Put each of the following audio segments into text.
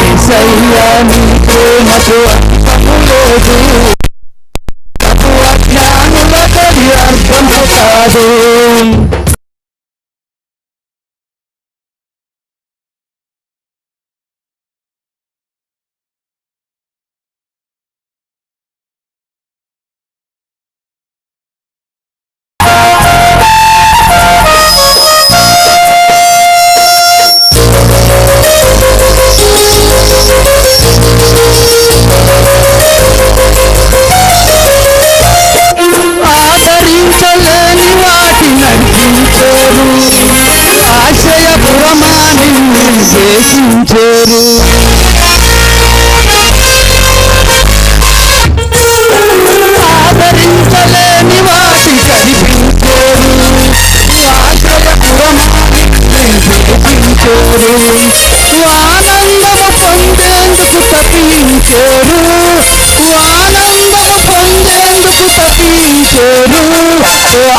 ఏసయ్యా నీ ప్రేమకు అంతము లేదు నిర్దేశించేరు ఆదరించలేని వాటి కనిపించేరు. ఆశయపురమాని ఆనందము పొందేందుకు తప్పించేరు ఆనందము పొందేందుకు తప్పించేరు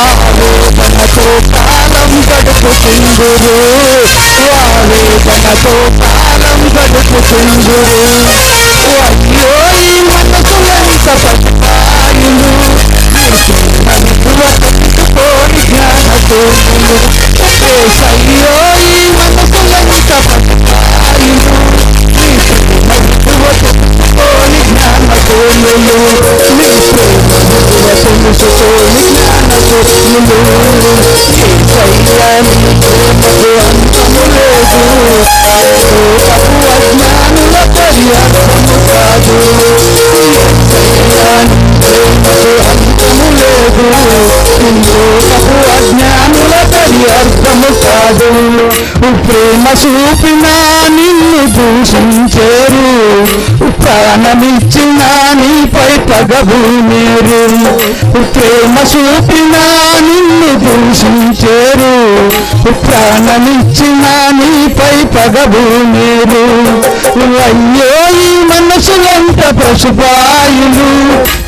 ఆలోచనతో కాలం గడుపుతుందురు. ఆవేదనతో కాలం గడుపుతుందురు అయ్యో ఈ మనసులంత పట్టాయులు తెలుసుకోని జ్ఞానతోనులు ఏసయ్యో ఈ చూపిన నిన్ను దూషించేరు. ప్రాణమిచ్చిన నీపై పగభూమేరు ప్రేమ చూపిన నిన్ను దూషించేరు. ప్రాణమిచ్చిన నీపై పగభూమేరు అయ్యో ఈ మనసులంత పశుపాయులు.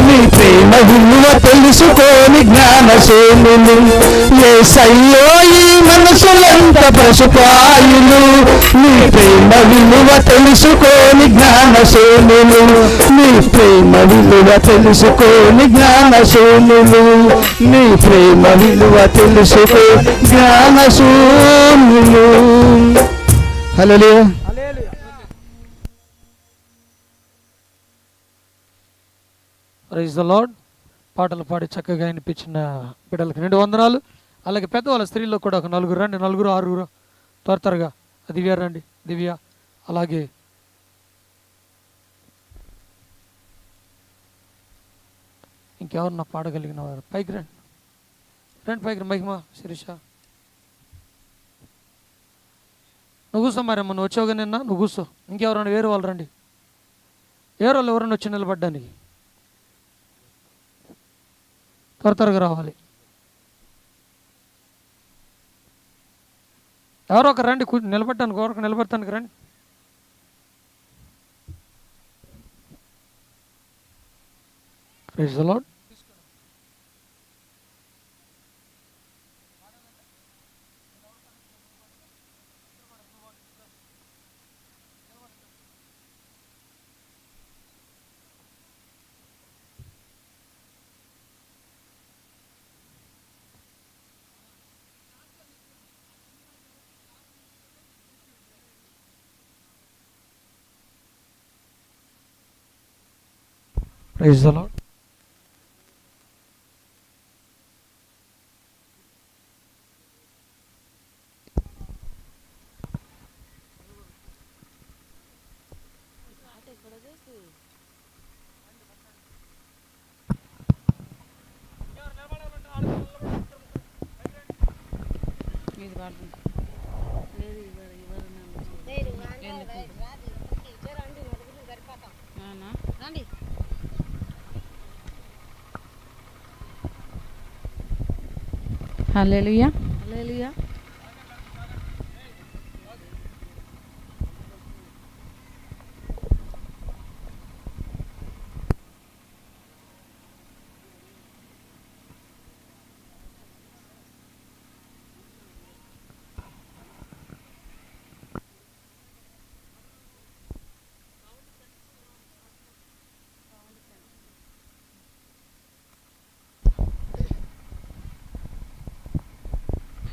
నీ ప్రేమ విలువ తెలుసుకోని జ్ఞానశీలులు. ఏ సయ్యో ఈ పశుపాయులు నీ ప్రేమ విలువ తెలుసుకోని జ్ఞానశూన్యులు నీ ప్రేమ విలువ తెలుసుకోని జ్ఞానశూన్యులు నీ ప్రేమ విలువ తెలుసుకో జ్ఞానశూన్యులు హలో రైజ్ ద లాడ్ పాటలు పాడి చక్కగా వినిపించిన బిడ్డలకు రెండు వందనాలు. అలాగే పెద్దవాళ్ళ స్త్రీల్లో కూడా ఒక నలుగురు రండి నలుగురు ఆరుగురు. త్వర త్వరగా. దివ్య రండి దివ్య. అలాగే ఇంకెవరన్నా పాడగలిగిన వారు? పైకి రండి. రండి పైకి మహిమ శిరీష. నువ్వు కూర్చో మరి నువ్వు వచ్చావుగా నిన్న? నువ్వు కూర్చో ఇంకెవరన్నా వేరే వాళ్ళు రండి. వేరే వాళ్ళు ఎవరన్నా వచ్చి నిలబడ్డానికి? త్వర త్వరగా రావాలి. ఎవరో ఒక రండి కూ నిలబడ్డానికి ఎవరొక నిలబడటానికి రండి. ప్రైజ్ ద ప్రైజ్ ద అవునా? రండి. హల్లెలూయా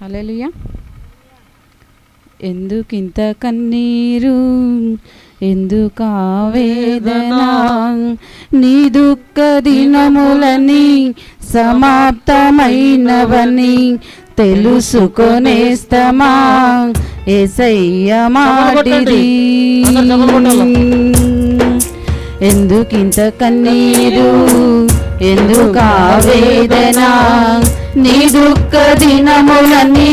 హల్లెలూయా. ఎందుకింత కన్నీరు ఎందుకు ఆవేదన నీ దుఃఖ దినములని సమాప్తమైనవని తెలుసుకొనేస్తమా ఏసయ్య మాటిది. ఎందుకింత కన్నీరు ఎందుకు ఆవేదన నీ దుఃఖ దినములని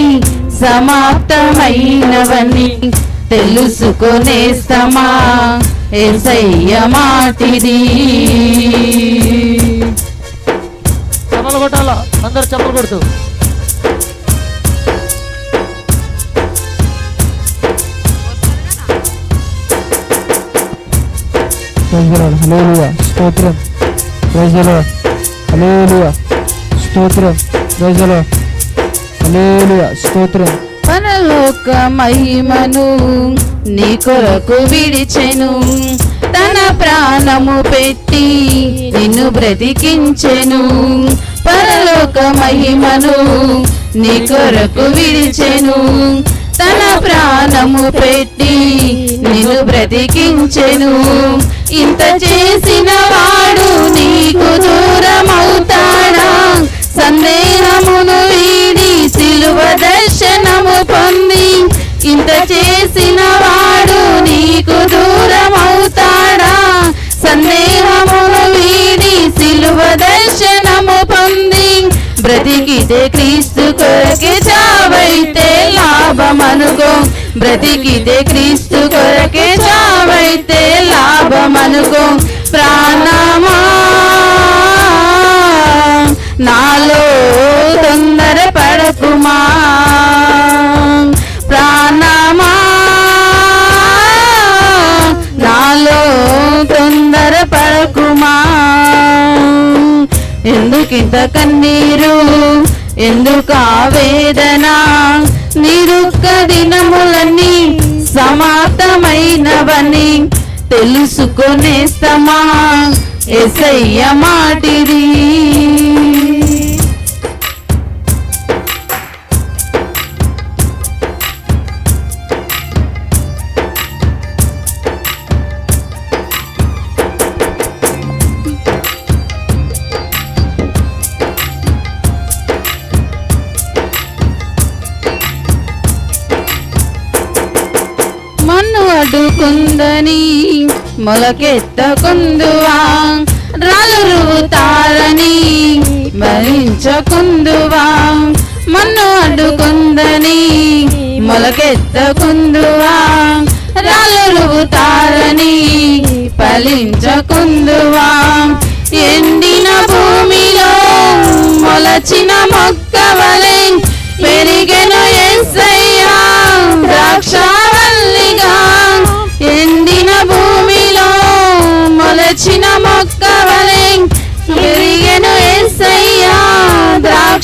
సమాప్తమైనవని తెలుసుకొనేస్తమా ఏసయ్య మాటిది. చెప్పలు కొట్టాలా? అందరు చెప్పలు కొడుతూ. స్తోత్రం ప్రజలో హలేలుయా స్తోత్రం ప్రజలో. స్తోత్రం. పరలోక మహిమను నీ కొరకు విడిచెను. తన ప్రాణము పెట్టి నిన్ను బ్రతికించెను. పరలోక మహిమను నీ కొరకు విడిచెను. తన ప్రాణము పెట్టి నిన్ను బ్రతికించెను. ఇంత చేసిన బ్రతికితే క్రీస్తు కొరకే చావైతే లాభం అనుకో. బ్రతికితే క్రీస్తు కొరకే చావైతే లాభమనుకో ప్రాణమా నాలో తొందర పడకుమా. ప్రాణమా నాలో తొందర పడకుమా. ఎందుకింత కన్నీరు ఆవేదన నిరుక్క దుఃఖ సమాతమైనవని సమాప్తమైనవని తెలుసుకొనేస్తమా ఎసయ్య మాటిది. మొలకెత్తకుందువా? రాళ్ళు రువుతారని భరించకుందువా మన్ను అడ్డుకుందని మొలకెత్తకుందువా? రాళ్ళు రువుతారని ఫలించకుందువా? ఎండిన భూమిలో మొలచిన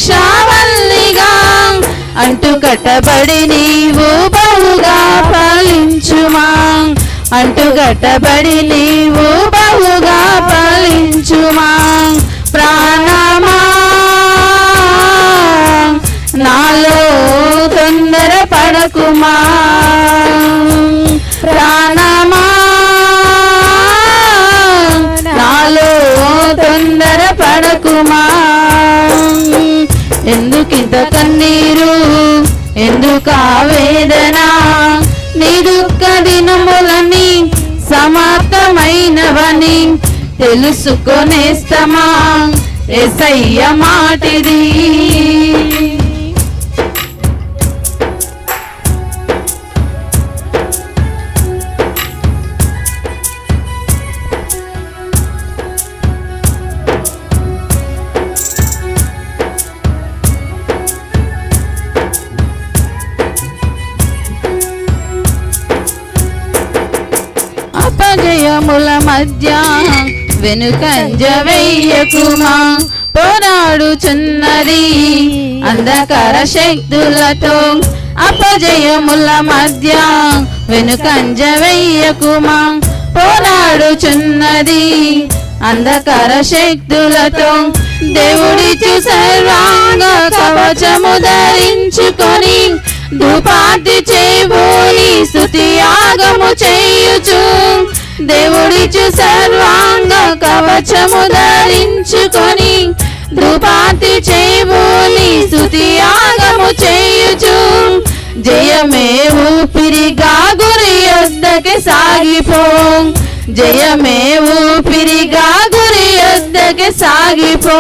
ద్రాక్షవల్లిగా అంటు కట్టబడి నీవు బహుగా ఫలించుమా. అంటు కట్టబడి నీవు బహుగా ఫలించుమా. ప్రాణమా. నాలో తొందర పడకుమా. ప్రాణమా. నాలో తొందర పడకుమా. ఎందుకు ఆవేదన నీ దుఃఖ దినములని సమాప్తమైనవని తెలుసుకొనేస్తమా? ఎసయ్య మాటిది. మధ్య వెనుకంజ వెయ్యకుమా? పోరాడుచున్నది అంధకార శక్తులతో అపజయముల మధ్య వెనుకంజ వెయ్యకుమా? పోరాడుచున్నది అంధకార శక్తులతో దేవుడిచ్చు సర్వాంగ కవచము ధరించుకొని ధూపాతి చేయబోయి స్థుతి యాగము చేయుచు దేవుడిచ్చు సర్వాంగ కవచము ధరించుకొని ధూపార్తి చేయబోని స్తుతి ఆగము చేయుచు. జయమే ఊపిరిగా గురి యొద్దకి సాగిపో. జయమే ఊపిరిగా గురి యొద్దకి సాగిపో.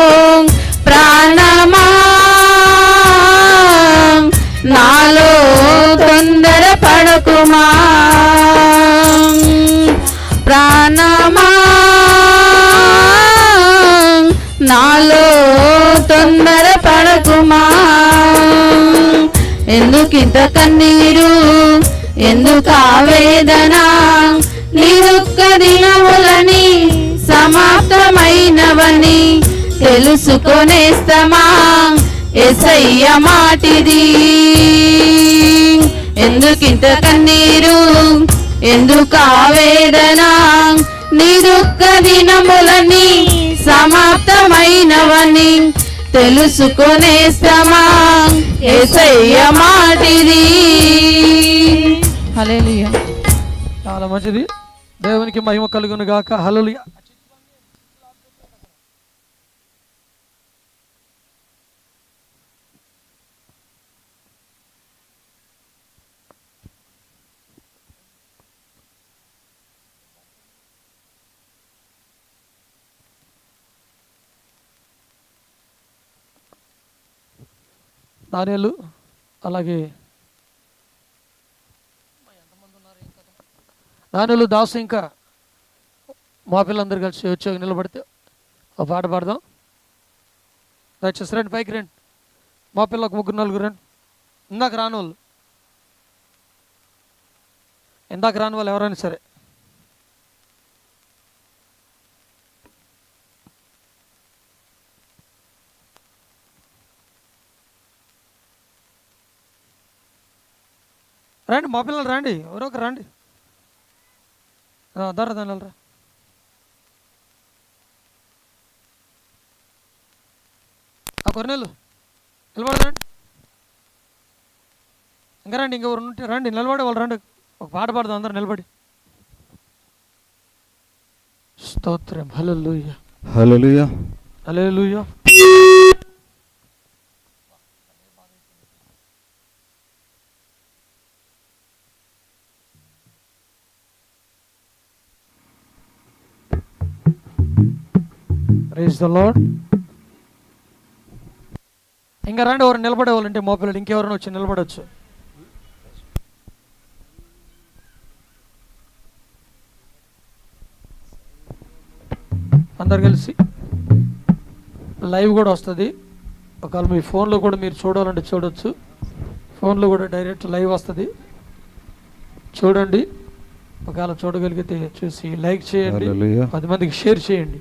ఆవేదన నిరుక్క దినములని సమాప్తమైనవని తెలుసుకొనేస్తమా ఎసయ్య మాటిది. ఎందుకింత కన్నీరు? ఎందుకు ఆవేదన నిరుక్క దినములని సమాప్తమైనవని తెలుసుకొనేస్తమా ఏసయ్య మాటిది. హలో మంచిది. దేవునికి మహిమ కలుగును గాక. హల్లెలూయా. దానిలు అలాగే నానులు దాసు ఇంకా మా పిల్లలందరూ కలిసి వచ్చి నిలబడితే ఒక పాట పాడదాం. దయచేసి రండి పైకి రండి. మా పిల్లకు ముగ్గురు నలుగురు రండి. ఇందాక రాని వాళ్ళు ఇందాక రాని వాళ్ళు ఎవరైనా సరే. రండి మా పిల్లలు రండి. ఎవరో రండి. దర్ర దాని రా ఆ కొరనేలు నిలబడదండి ఇంకా రండి ఇంకెవరు ఉంటే రండి నిలబడే వాళ్ళు రండి ఒక పాట పాడదాం అందరు నిలబడి స్తోత్రం hallelujah hallelujah hallelujah praise the Lord ఇంకా రండి ఎవరు నిలబడే వాళ్ళంటే మోపిల్లడు ఇంకెవరైనా వచ్చి నిలబడవచ్చు అందరు కలిసి లైవ్ కూడా వస్తుంది. ఒకవేళ మీ ఫోన్లో కూడా మీరు చూడాలంటే చూడొచ్చు. ఫోన్లో కూడా డైరెక్ట్ లైవ్ వస్తుంది. చూడండి. ఒకవేళ చూడగలిగితే చూసి లైక్ చేయండి. పది మందికి షేర్ చేయండి.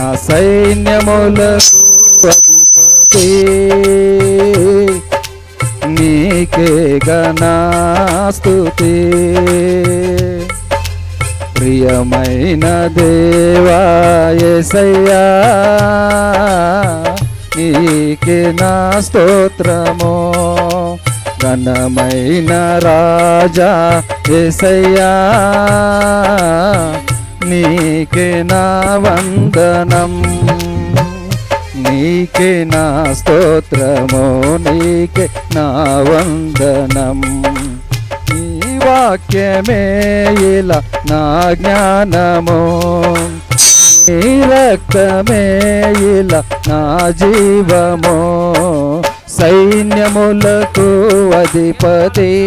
నా సైన్యములకు అధిపతి నీకే గణాస్తుతి ప్రియమైన దేవా యేసయ్యా నీకే నా స్తోత్రము ఘనమైన రాజా యేసయ్యా నీకే నా వందనం. నీకే నా స్తోత్రము. నీకే నా వందనం. నీ వాక్యమే ఇలా నా జ్ఞానము. నీ రక్తమే ఇలా నా జీవము. సైన్యములకు అధిపతి.